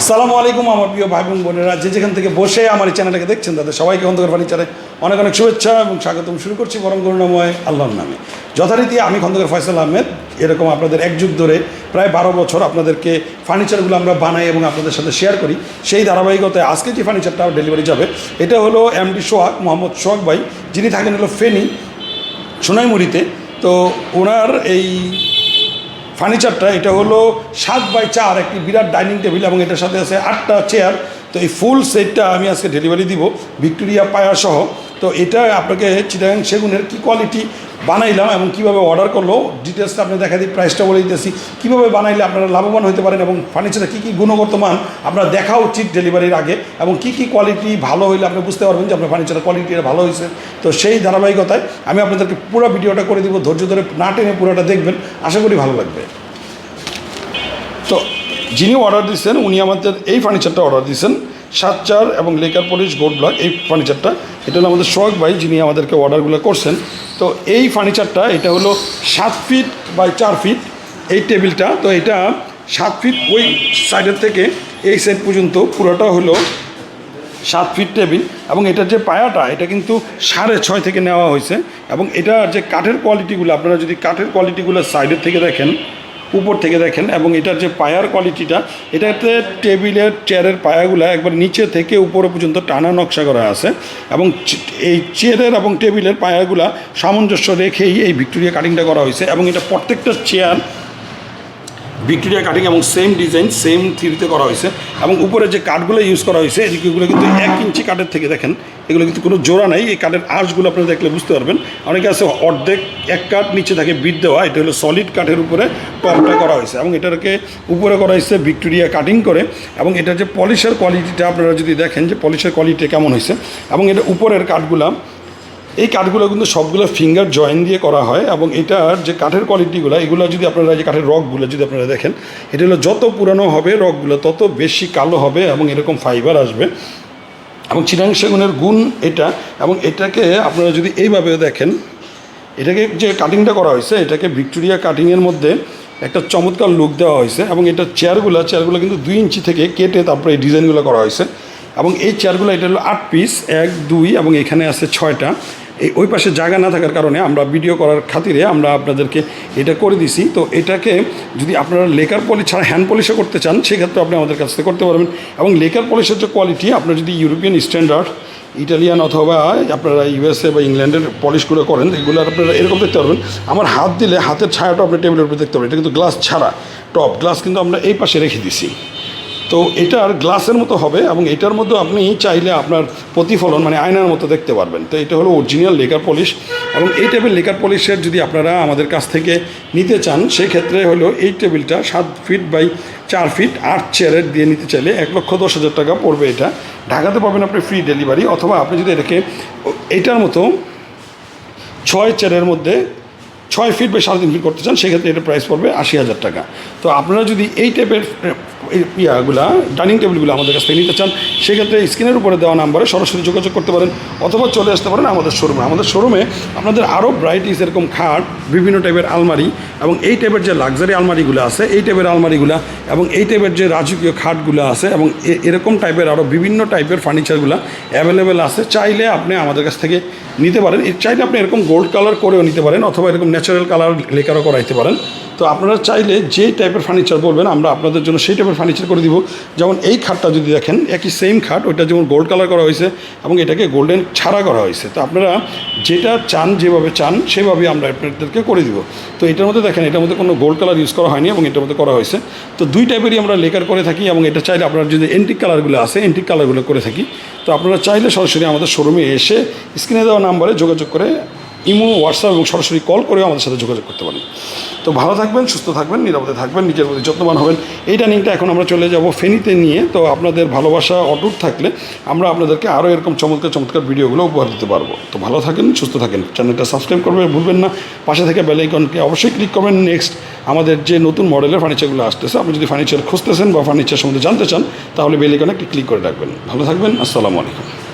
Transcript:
আসসালামু আলাইকুম আমার প্রিয় ভাই বোন, বোনেরা। যে যেখান থেকে বসে আমার এই চ্যানেলটাকে দেখছেন, তাদের সবাইকে খন্দকার ফার্নিচারে অনেক অনেক শুভেচ্ছা এবং স্বাগতম। শুরু করছি বরং করুণাময় আল্লাহর নামে। যথারীতি আমি খন্দকার ফয়সাল আহমেদ, এরকম আপনাদের এক যুগ ধরে প্রায় বারো বছর আপনাদেরকে ফার্নিচারগুলো আমরা বানাই এবং আপনাদের সাথে শেয়ার করি। সেই ধারাবাহিকতায় আজকে যে ফার্নিচারটা ডেলিভারি যাবে, এটা হলো এমডি সোহাগ মোহাম্মদ সোহাগ ভাই। যিনি থাকেন হলো ফেনী সোনাইমুড়িতে। তো ওনার এই ফার্নিচারটা, এটা হলো সাত বাই চার একটি বিরাট ডাইনিং টেবিল এবং এটার সাথে আছে আটটা চেয়ার। তো এই ফুল সেটটা আমি আজকে ডেলিভারি দিব ভিক্টোরিয়া পায়াসহ। তো এটা আপনাকে চিটাগাং সেগুনের কী কোয়ালিটি বানাইলাম এবং কীভাবে অর্ডার করল ডিটেলসটা আপনি দেখা দিই প্রাইসটা বলে দিতেছি। কীভাবে বানাইলে আপনারা লাভবান হতে পারেন এবং ফার্নিচারের কী কী গুণগত মান, আপনার দেখা উচিত ডেলিভারির আগে এবং কী কী কোয়ালিটি ভালো হইলে আপনি বুঝতে পারবেন যে আপনার ফার্নিচারের কোয়ালিটিটা ভালো হয়েছে তো সেই ধারাবাহিকতায় আমি আপনাদেরকে পুরো ভিডিওটা করে দিব, ধৈর্য ধরে না টেনে পুরোটা দেখবেন। আশা করি ভালো লাগবে। তো যিনি অর্ডার দিচ্ছেন উনি আমাদের এই ফার্নিচারটা অর্ডার দিচ্ছেন সাত চার এবং লেকার পলিশ গোল্ড ব্লক এই ফার্নিচারটা এটা হলো আমাদের সোহাগ ভাই, যিনি আমাদেরকে অর্ডারগুলো করছেন। তো এই ফার্নিচারটা এটা হলো সাত ফিট বাই চার ফিট এই টেবিলটা তো এটা সাত ফিট ওই সাইডের থেকে এই সাইড পর্যন্ত পুরোটা হলো সাত ফিট টেবিল এবং এটার যে পায়াটা, এটা কিন্তু সাড়ে ছয় থেকে নেওয়া হয়েছে। এবং এটার যে কাঠের কোয়ালিটিগুলো আপনারা যদি কাঠের কোয়ালিটিগুলো সাইডের থেকে দেখেন উপর থেকে দেখেন এবং এটার যে পায়ার কোয়ালিটিটা, এটাতে টেবিলের চেয়ারের পায়াগুলো একবার নিচে থেকে উপরে পর্যন্ত টানা নকশা করা আছে এবং এই চেয়ারের এবং টেবিলের পায়াগুলা সামঞ্জস্য রেখেই এই ভিক্টোরিয়া কাটিংটা করা হয়েছে এবং এটা প্রত্যেকটা চেয়ার ভিক্টোরিয়া কাটিং এবং সেম ডিজাইন সেম থ্রিতে করা হয়েছে। এবং উপরে যে কাঠগুলো ইউজ করা হয়েছে এদিকেগুলো কিন্তু এক ইঞ্চি কাঠের থেকে দেখেন, এগুলো কিন্তু কোনো জোড়া নাই। এই কাঠের আঁশগুলো আপনারা দেখলে বুঝতে পারবেন। অনেকে আছে অর্ধেক এক কাঠ নিচে থাকে বিট দেওয়া, এটা হলো সলিড কাঠের উপরে টপটা করা হয়েছে। এবং এটাকে উপরে করা হয়েছে ভিক্টোরিয়া কাটিং করে। এবং এটা যে পলিশের কোয়ালিটিটা আপনারা যদি দেখেন, যে পলিশের কোয়ালিটি কেমন হয়েছে। এবং এটা উপরের কাঠগুলা এই কাঠগুলো কিন্তু সবগুলো ফিঙ্গার জয়েন দিয়ে করা হয় এবং এটার যে কাঠের কোয়ালিটিগুলো এগুলো যদি আপনারা যে কাঠের রকগুলো যদি আপনারা দেখেন, এটা হলো যত পুরানো হবে রকগুলো তত বেশি কালো হবে এবং এরকম ফাইবার আসবে। এবং চিরাং সেগুনের গুণ এটা, এবং এটাকে আপনারা যদি এইভাবে দেখেন, এটাকে যে কাটিংটা করা হয়েছে, এটাকে ভিক্টোরিয়া কাটিংয়ের মধ্যে একটা চমৎকার লুক দেওয়া হয়েছে এবং এটা চেয়ারগুলো চেয়ারগুলো কিন্তু দুই ইঞ্চি থেকে কেটে তারপরে এই ডিজাইনগুলো করা হয়েছে। এবং এই চেয়ারগুলো এটা হলো আট পিস এক, দুই, এবং এখানে আছে ছয়টা। এই ওই পাশে জায়গা না থাকার কারণে আমরা ভিডিও করার খাতিরে আমরা আপনাদেরকে এটা করে দিছি। তো এটাকে যদি আপনারা লেকার পলিশ ছাড়া হ্যান্ড পলিশও করতে চান, সেক্ষেত্রে আপনি আমাদের কাছ থেকে করতে পারবেন। এবং লেকার পলিশের যে কোয়ালিটি আপনার যদি ইউরোপিয়ান স্ট্যান্ডার্ড ইটালিয়ান অথবা আপনারা ইউএসএ বা ইংল্যান্ডের পলিশগুলো করেন, এগুলো আপনারা এরকম দেখতে পারবেন। আমার হাত দিলে হাতের ছায়াটা আপনি টেবিলের উপরে দেখতে পারবেন। এটা কিন্তু গ্লাস ছাড়া টপ গ্লাস কিন্তু আমরা এই পাশে রেখে দিছি। তো এটার গ্লাসের মতো হবে এবং এটার মধ্যে আপনি চাইলে আপনার প্রতিফলন মানে আয়নার মতো দেখতে পারবেন। তো এটা হলো অরিজিনাল লেকার পলিশ এবং এই টেবিল লেকার পলিশের যদি আপনারা আমাদের কাছ থেকে নিতে চান, সেক্ষেত্রে হলো এই টেবিলটা সাত ফিট বাই চার ফিট আট চেয়ারের দিয়ে নিতে চাইলে এক লক্ষ দশ হাজার টাকা পড়বে এটা। ঢাকাতে পাবেন আপনি ফ্রি ডেলিভারি অথবা আপনি যদি এটাকে, এটার মতো ছয় চেয়ারের মধ্যে ছয় ফিট বা সাড়ে তিন ফিট করতে চান, সেক্ষেত্রে এটা প্রাইস পড়বে আশি হাজার টাকা। তো আপনারা যদি এই টাইপের ইয়াগুলা ডাইনিং টেবিলগুলো আমাদের কাছ থেকে নিতে চান, সেক্ষেত্রে স্ক্রিনের উপরে দেওয়া নাম্বারে সরাসরি যোগাযোগ করতে পারেন অথবা চলে আসতে পারেন আমাদের শোরুমে আমাদের শোরুমে আপনাদের আরও ব্রাইটিস এরকম খাট, বিভিন্ন টাইপের আলমারি এবং এই টাইপের যে লাক্সারি আলমারিগুলো আছে, এই টাইপের আলমারিগুলো এবং এই টাইপের যে রাজকীয় খাটগুলো আছে এবং এরকম টাইপের আরও বিভিন্ন টাইপের ফার্নিচারগুলো অ্যাভেলেবেল আছে, চাইলে আপনি আমাদের কাছ থেকে নিতে পারেন। চাইলে আপনি এরকম গোল্ড কালার করেও নিতে পারেন অথবা এরকম ন্যাচারাল কালার লেকারও করাইতে পারেন। তো আপনারা চাইলে যে টাইপের ফার্নিচার বলবেন, আমরা আপনাদের জন্য সেই টাইপের ফার্নিচার করে দিব। যেমন এই খাটটা যদি দেখেন, একই সেম খাট, ওইটা যেমন গোল্ড কালার করা হয়েছে এবং এটাকে গোল্ডেন ছাড়া করা হয়েছে। তো আপনারা যেটা চান, যেভাবে চান সেভাবে আমরা আপনাদেরকে করে দিব। তো এটার মধ্যে দেখেন, এটার মধ্যে কোনো গোল্ড কালার ইউজ করা হয়নি এবং এটার মধ্যে করা হয়েছে। তো দুই টাইপেরই আমরা লেকার করে থাকি এবং এটা চাইলে আপনারা যদি এন্টিক কালারগুলো আছে এন্টিক কালারগুলো করে থাকি, তো আপনারা চাইলে সরাসরি আমাদের শোরুমে এসে স্ক্রিনে দেওয়া নাম্বারে যোগাযোগ করে ইমো, হোয়াটসঅ্যাপ এবং সরাসরি কল করেও আমাদের সাথে যোগাযোগ করতে পারেন। তো ভালো থাকবেন, সুস্থ থাকবেন, নিরাপদে থাকবেন, নিজের প্রতি যত্নবান হবেন। এই ডাইনিংটা এখন আমরা চলে যাব ফেনীতে নিয়ে। তো আপনাদের ভালোবাসা অটুট থাকলে আমরা আপনাদেরকে আরও এরকম চমৎকার চমৎকার ভিডিওগুলো উপহার দিতে পারব। তো ভালো থাকেন, সুস্থ থাকেন। চ্যানেলটা সাবস্ক্রাইব করবেন ভুলবেন না। পাশে থেকে বেল আইকনকে অবশ্যই ক্লিক করবেন। নেক্সট আমাদের যে নতুন মডেলের ফার্নিচারগুলো আসতেছে, আপনি যদি ফার্নিচার খুঁজতেছেন বা ফার্নিচার সম্বন্ধে জানতে চান, তাহলে বেল আইকনে একটি ক্লিক করে রাখবেন। ভালো থাকবেন, আসসালামু আলাইকুম।